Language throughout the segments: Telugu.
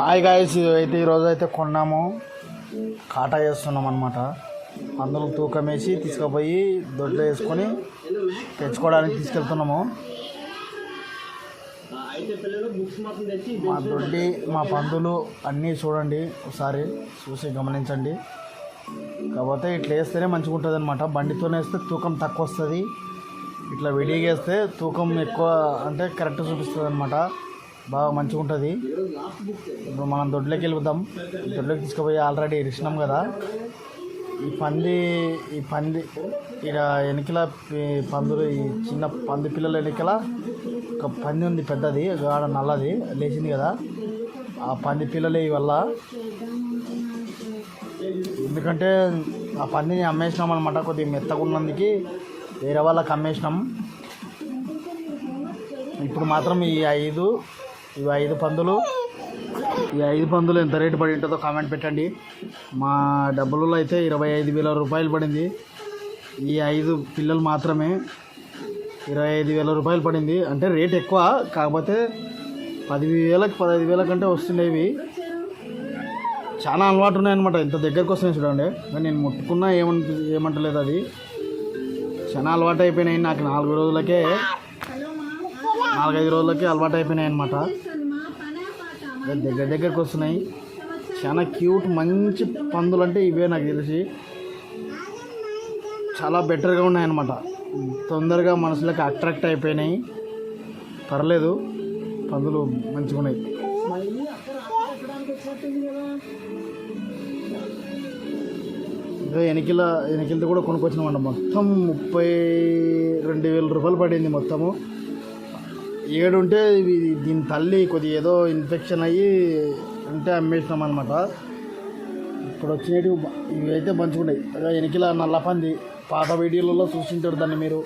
హాయ్ గాయస్ అయితే ఈరోజు అయితే కొన్నాము. కాటా చేస్తున్నాం అనమాట అందులో తూకం వేసి తీసుకుపోయి దొడ్లో వేసుకొని తెచ్చుకోవడానికి తీసుకెళ్తున్నాము. మా దొడ్డి మా పందులు అన్నీ చూడండి ఒకసారి చూసి గమనించండి. కాకపోతే ఇట్లా వేస్తేనే మంచిగా ఉంటుంది అనమాట బండితోనే వేస్తే తూకం తక్కువ వస్తుంది. ఇట్లా విడిగా వేస్తే తూకం ఎక్కువ అంటే కరెక్ట్ చూపిస్తుంది అనమాట బాగా మంచిగా ఉంటుంది ఇప్పుడు మనం దొడ్లోకి వెళ్దాం. దొడ్లోకి తీసుకుపోయి ఆల్రెడీ ఇరిచినాం కదా. ఈ పంది ఈ పంది ఇక వెనకల పందులు ఈ చిన్న పంది పిల్లల వెనకల ఒక పంది ఉంది పెద్దది ఆడ నల్లది లేచింది కదా. ఆ పంది పిల్లలే వల్ల. ఎందుకంటే ఆ పందిని అమ్మేసినాం అనమాట కొద్దిగా మెత్తగా ఉన్నందుకు వేరే వాళ్ళకి అమ్మేసినాం. ఇప్పుడు మాత్రం ఈ ఐదు ఇవి ఐదు పందులు. ఈ ఐదు పందులు ఎంత రేటు పడి ఉంటుందో కామెంట్ పెట్టండి. మా డబ్బులలో అయితే ఇరవై ఐదు వేల రూపాయలు పడింది. ఈ ఐదు పిల్లలు మాత్రమే ఇరవై ఐదు వేల రూపాయలు పడింది. అంటే రేట్ ఎక్కువ కాకపోతే పది వేలకు పదహైదు వేల కంటే వస్తుండేవి. చాలా అలవాటు ఉన్నాయన్నమాట. ఇంత దగ్గరకు వస్తున్నాయి చూడండి. కానీ నేను ముట్టుకున్నా ఏమని ఏమంటలేదు అది. చాలా అలవాటు అయిపోయినాయి. నాకు నాలుగు రోజులకే నాలుగైదు రోజులకే అలవాటు అయిపోయినాయి అనమాట దగ్గర దగ్గరకు వస్తున్నాయి. చాలా క్యూట్ మంచి పందులు అంటే ఇవే నాకు తెలిసి. చాలా బెటర్గా ఉన్నాయన్నమాట. తొందరగా మనసులోకి అట్రాక్ట్ అయిపోయినాయి. పర్లేదు పందులు మంచిగా ఉన్నాయి ఇంకా ఎనికిల ఎనికిలతో కూడా కొనుక్కొచ్చినామంట. మొత్తం ముప్పై రెండు వేల రూపాయలు పడింది మొత్తము. ఏడు ఉంటే ఇవి దీని తల్లి కొద్దిగా ఏదో ఇన్ఫెక్షన్ అయ్యి ఉంటే అమ్మేసినాం అనమాట ఇప్పుడు వచ్చినవి ఇవి అయితే మంచిగా ఉన్నాయి అదే ఎనికిల నల్ల పంది పాత వీడియోలలో చూసింటారు దాన్ని మీరు.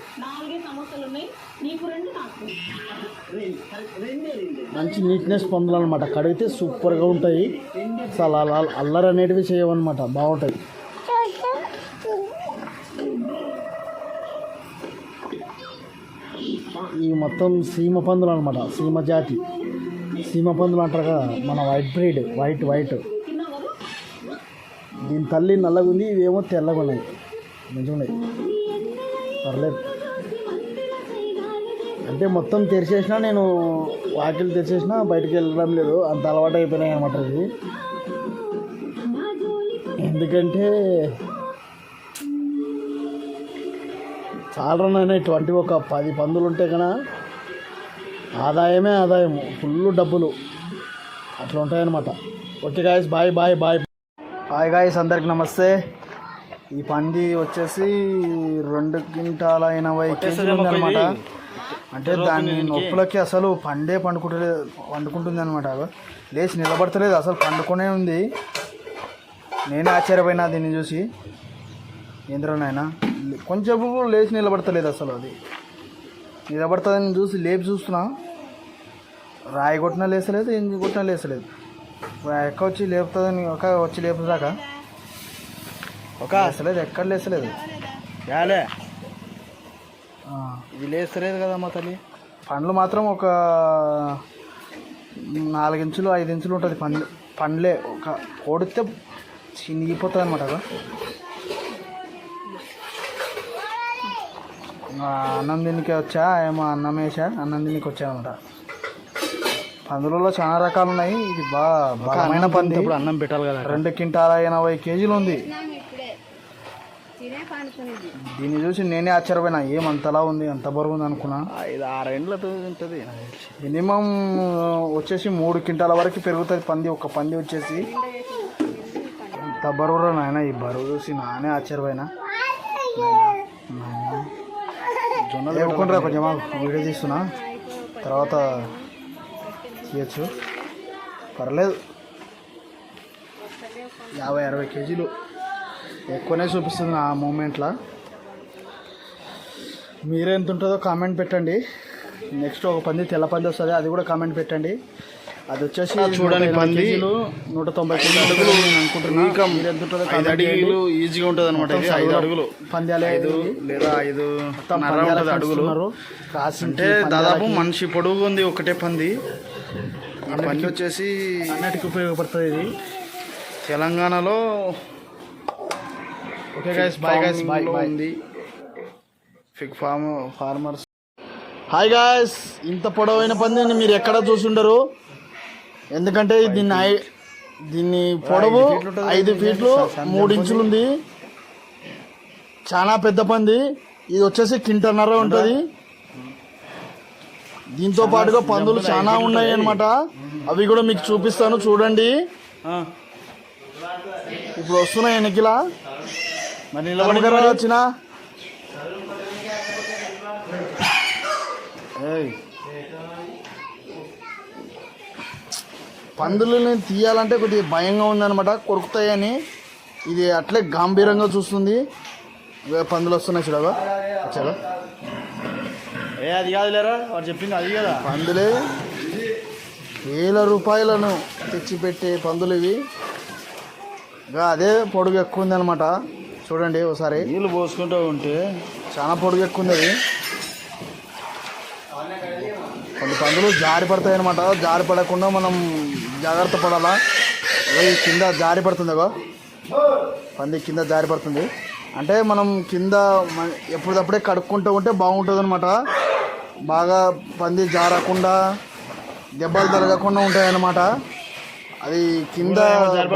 మంచి నీట్నెస్ పందులు అనమాట కడిగితే సూపర్గా ఉంటాయి. అసలు అల్ల అల్లరి అనేటివి చేయవన్నమాట. బాగుంటాయి. ఈ మొత్తం సీమ పందులు అనమాట సీమ జాతి. సీమ పందులు అంటారు కదా మన వైట్ బ్రీడ్ వైట్ వైట్ దీని తల్లి నల్లగా ఉంది ఇవేమో తెల్లగా ఉన్నాయి. మంచిగా పర్లేదు. అంటే మొత్తం తెరిచేసినా నేను వాకిలు తెరిచేసినా బయటికి వెళ్ళడం లేదు. అంత అలవాటు అయిపోయినాయి అనమాట ఇది ఎందుకంటే చాలా ఉన్నాయి ట్వంటీ ఒక పది పందులు ఉంటే కన్నా ఆదాయమే ఆదాయం ఫుల్ డబ్బులు. అట్లా ఉంటాయన్నమాట okay guys bye bye bye. Hi guys అందరికి నమస్తే. ఈ పంది వచ్చేసి రెండు క్వింటాల ఎనభై కేజీలు ఉందన్నమాట. అంటే దాని నొప్పులకి అసలు పండే పండుకుంటలేదు పండుకుంటుంది అనమాట లేచి నిలబడతలేదు అసలు పండుకునే ఉంది. నేనే ఆశ్చర్యపోయినా దీన్ని చూసి. ఏంద్రనైనా కొంచెం కూడా లేచి నిలబడతలేదు అసలు అది. నిలబడుతుందని చూసి లేపి చూస్తున్నా. రాయి కొట్టినా లేసలేదు ఏం కొట్టినా లేసలేదు ఆ ఎక్క వచ్చి లేపుతుందని ఒక వచ్చి లేపుదాకా. ఒక. లేసలేదు ఎక్కడ లేసలేదు యాలే. ఇది లేస్తలేదు కదా మా తల్లి. పండ్లు మాత్రం ఒక నాలుగు ఇంచులు ఐదు ఇంచులు ఉంటుంది పండ్లు. పండ్లే ఒక కొడితే చినిగిపోతుంది అనమాట అన్నం దీనికి వచ్చా? ఏమో అన్నం వేసా అన్నం దీనికి వచ్చా అనమాట పందులలో చాలా రకాలు ఉన్నాయి. ఇది బాగా బలమైన పంది. ఇప్పుడు అన్నం పెట్టాలి కదా రెండు క్వింటాల ఎనభై కేజీలు ఉంది. దీన్ని చూసి నేనే ఆశ్చర్యపోయినా. ఏమంతలా ఉంది? అంత బరువు ఉంది అనుకున్నా. ఐదు ఆరేండ్లతో ఉంటుంది. మినిమం వచ్చేసి మూడు క్వింటాల వరకు పెరుగుతుంది పంది. ఒక పంది వచ్చేసి. ఎంత బరువు నాయన ఈ బరువు చూసి? నానే ఆశ్చర్యపోయినా. జొన్నలు వేపుకుంటారా కొంచెం. వీడియో తీస్తున్నా. తర్వాత చేయొచ్చు పర్లేదు. యాభై అరవై కేజీలు. ఎక్కువనే చూపిస్తుంది ఆ మూమెంట్లో. మీరే ఎంత ఉంటుందో కామెంట్ పెట్టండి. నెక్స్ట్ ఒక పంది తెల్ల పంది వస్తుంది అది కూడా కామెంట్ పెట్టండి. అది వచ్చేసి చూడండి నూట ఎనభై పంది. నూట తొంభై కేజీలు నేను అనుకుంటున్నా. మీరు ఎంత ఉంటుందో ఐదు comment చేయండి. అడుగులు ఈజీగా ఉంటుంది అనమాట ఇది. ఐదు అడుగులు. పందాలే ఐదు లేదా ఐదు అడుగులు. అంటే దాదాపు మనిషి పొడుగు ఉంది ఒకటే పంది. పంది వచ్చేసి అన్నిటికీ ఉపయోగపడుతుంది ఇది. తెలంగాణలో okay guys bye guys bye bye ఉంది pig farm farmers. Hi guys ఇంత పొడవైన పందిని మీరు ఎక్కడ చూసుండరు? ఎందుకంటే దీన్ని ఐ- దీన్ని పొడవు ఐదు ఫీట్లు మూడు ఇంచులు ఉంది. చాలా పెద్ద పంది. ఇది వచ్చేసి కింటన్నర ఉంటుంది. దీంతో పాటుగా పందులు చాలా ఉన్నాయి అన్నమాట అవి కూడా మీకు చూపిస్తాను చూడండి. ఇప్పుడు వస్తున్నాయి ఎన్నికలా? మరి నిలబడి వచ్చిన? పందులని తీయాలంటే కొద్దిగా భయంగా ఉందన్నమాట. కొరుకుతాయని. ఇది అట్లే గాంభీరంగా చూస్తుంది. పందులు వస్తున్నాయి చూడగా వచ్చాగా ఏ అది కాదు లేరా? వాడు చెప్పింది అది కదా. పందులే. వేల రూపాయలను తెచ్చిపెట్టే పందులు ఇవి. ఇంకా అదే పొడుగు ఎక్కువ ఉందన్నమాట. చూడండి ఒకసారి. నీళ్ళు పోసుకుంటూ ఉంటే చాలా పొడుగు ఎక్కువ ఉంది కొన్ని పందులు జారి పడతాయి అనమాట జారి పడకుండా మనం జాగ్రత్త పడాలా? కింద జారి పడుతుంది అగో. పంది కింద జారి పడుతుంది. అంటే మనం కింద ఎప్పటికప్పుడే కడుక్కుంటూ ఉంటే బాగుంటుంది అనమాట బాగా పంది జారకుండా దెబ్బలు తలగకుండా ఉంటాయి అన్నమాట అది కింద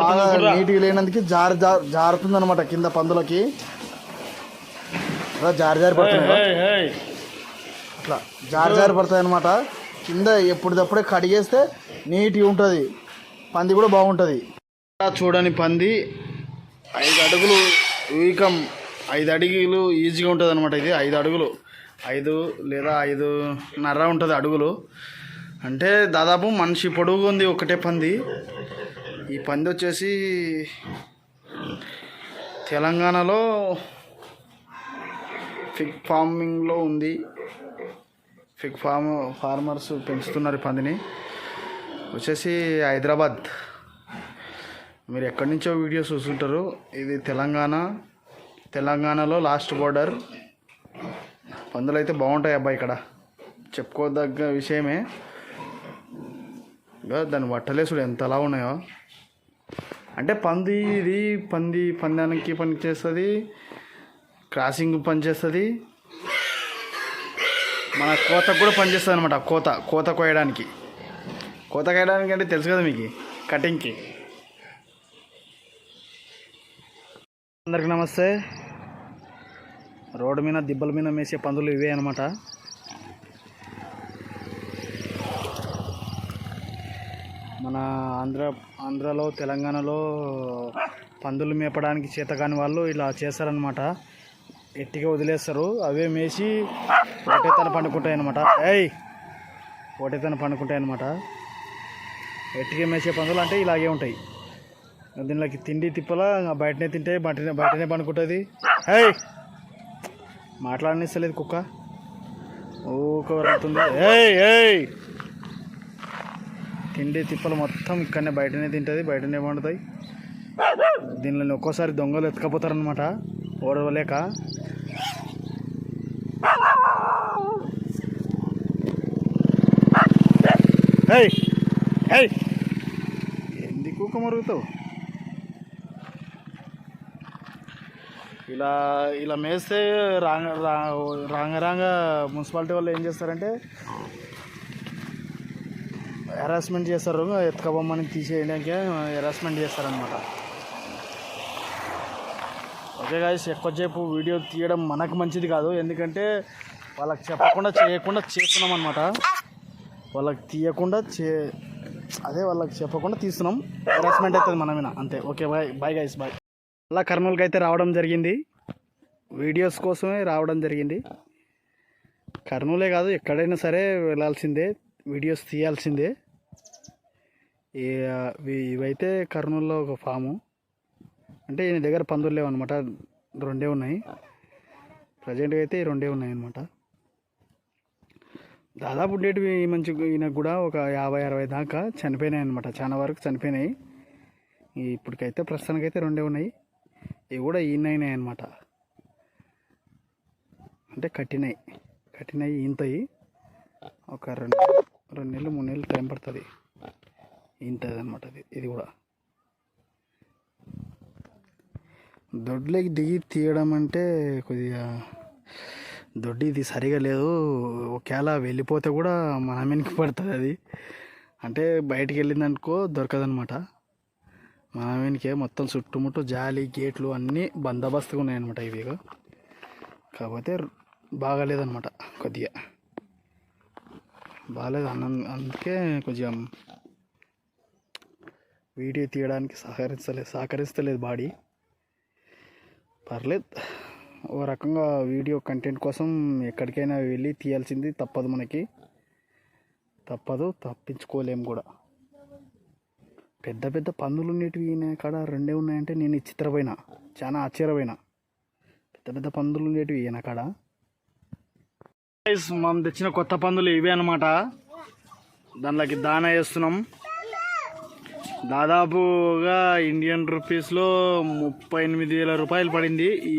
బాగా నీట్గా లేనందుకు జారి జారుతుంది అనమాట కింద పందులకి. అలా జారి జారి పడుతున్నాయి కదా. అట్లా జారి జారి పడతాయి అనమాట కింద ఎప్పటిదప్పుడే కడిగేస్తే నీట్గా ఉంటుంది. పంది కూడా బాగుంటుంది. చూడని పంది. ఐదు అడుగులు వీకం. ఐదు అడుగులు ఈజీగా ఉంటుంది అనమాట ఇది. ఐదు అడుగులు. ఐదు లేదా ఐదు నర్ర ఉంటుంది అడుగులు. అంటే దాదాపు మనిషి పొడుగు ఉంది ఒకటే పంది. ఈ పంది వచ్చేసి తెలంగాణలో ఫిగ్ ఫార్మింగ్లో ఉంది. ఫిగ్ ఫార్మ్ ఫార్మర్స్ పెంచుతున్నారు ఈ పందిని. వచ్చేసి హైదరాబాద్. మీరు ఎక్కడి నుంచో వీడియోస్ చూస్తుంటారు ఇది తెలంగాణ. తెలంగాణలో లాస్ట్ బోర్డర్ పందులు అయితే బాగుంటాయి అబ్బాయి ఇక్కడ. చెప్పుకోదగ్గ విషయమే. ఇగో దాని బట్టలేసుడు ఎంత అలా ఉన్నాయో. అంటే పంది ఇది పంది పందానికి పనిచేస్తుంది. క్రాసింగ్ పనిచేస్తుంది. మన కోతకు కూడా పనిచేస్తుంది అనమాట కోత కోత కోయడానికి కోత కోయడానికి అంటే తెలుసు కదా మీకు కటింగ్కి. అందరికి నమస్తే. రోడ్డు మీద దిబ్బల మీద మేసే పందులు ఇవే అనమాట మన ఆంధ్ర ఆంధ్రలో తెలంగాణలో పందులు మేపడానికి చేతకాని వాళ్ళు ఇలా చేస్తారనమాట ఎట్టిగా వదిలేస్తారు? అవే మేసి ఒకటేతన పండుకుంటాయి అనమాట ఏయ్! ఒకటేతన పండుకుంటాయి అనమాట ఎట్టిగా మేసే పందులు అంటే ఇలాగే ఉంటాయి. దీనిలోకి తిండి తిప్పలా బయటనే తింటాయి బయటనే బయటనే పండుకుంటుంది. ఏయ్! మాట్లాడనిస్తలేదు కుక్క. ఊక ఏయ్! ఏయ్! తిండి తిప్పలు మొత్తం ఇక్కడనే బయటనే తింటుంది బయటనే పండుతాయి. దీనిలో ఒక్కోసారి దొంగలు ఎత్తుకపోతారనమాట ఓడవలేక. ఏయ్ ఏయ్. ఎందుకు కుక్క మరుగుతావు? ఇలా ఇలా మేస్తే రాంగ రాంగ రాంగ మున్సిపాలిటీ వాళ్ళు ఏం చేస్తారంటే హెరాస్మెంట్ చేస్తారు ఎత్తుకబొమ్మని తీసేయడానికి హెరాస్మెంట్ చేస్తారనమాట ఓకే గాయస్ ఎక్కువసేపు వీడియో తీయడం మనకు మంచిది కాదు ఎందుకంటే వాళ్ళకి చెప్పకుండా చేయకుండా చేస్తున్నాం అనమాట వాళ్ళకి తీయకుండా చే అదే వాళ్ళకి చెప్పకుండా తీస్తున్నాం. హెరాస్మెంట్ అవుతుంది మన మీద. అంతే. Okay bye bye guys bye అలా కర్నూలుకి అయితే రావడం జరిగింది. వీడియోస్ కోసమే రావడం జరిగింది. కర్నూలే కాదు ఎక్కడైనా సరే వెళ్ళాల్సిందే. వీడియోస్ తీయాల్సిందే. ఇవైతే కర్నూలులో ఒక ఫాము. అంటే ఈయన దగ్గర పందులు లేవు అనమాట రెండే ఉన్నాయి. ప్రజెంట్గా అయితే ఈ రెండే ఉన్నాయి అన్నమాట దాదాపు ఉండేటివి మంచి ఈయనకు కూడా ఒక యాభై అరవై దాకా చనిపోయినాయి అనమాట చాలా వరకు చనిపోయినాయి. ఇప్పటికైతే ప్రస్తుతానికైతే రెండే ఉన్నాయి. ఇవి కూడా ఈయనైనాయి అనమాట అంటే కట్టినాయి. కట్టినాయి ఈంతయి ఒక రెండు రెండు నెలలు మూడు నెలలు టైం పడుతుంది. ఈంతది అనమాట అది. ఇది కూడా. దొడ్లోకి దిగి తీయడం అంటే కొద్దిగా దొడ్డి ఇది సరిగా లేదు. ఒకవేళ వెళ్ళిపోతే కూడా మన మీదకి పడుతుంది అది. అంటే బయటికి వెళ్ళిందనుకో దొరకదనమాట మన మీదకే మొత్తం చుట్టుముట్టు జాలి గేట్లు అన్నీ బందోబస్తుగా ఉన్నాయన్నమాట ఇవి. కాకపోతే బాగాలేదన్నమాట కొద్దిగా. బాగాలేదు. అన్న అందుకే కొంచెం వీడియో తీయడానికి సహకరించలేదు సహకరిస్తలేదు బాడీ. పర్లేదు. ఓ రకంగా వీడియో కంటెంట్ కోసం ఎక్కడికైనా వెళ్ళి తీయాల్సింది తప్పదు మనకి. తప్పదు తప్పించుకోలేము కూడా. పెద్ద పెద్ద పందులు ఉండేటివి ఈయన కాడ రెండే ఉన్నాయంటే నేను ఈ చిత్రపోయినా. చాలా ఆశ్చర్యపోయినా. పెద్ద పెద్ద పందులు ఉండేటివి ఈయన కాడ. మనం తెచ్చిన కొత్త పందులు ఇవే అనమాట దానిలోకి దాన వేస్తున్నాం. దాదాపుగా ఇండియన్ రూపీస్లో ముప్పై ఎనిమిది వేల రూపాయలు పడింది. ఈ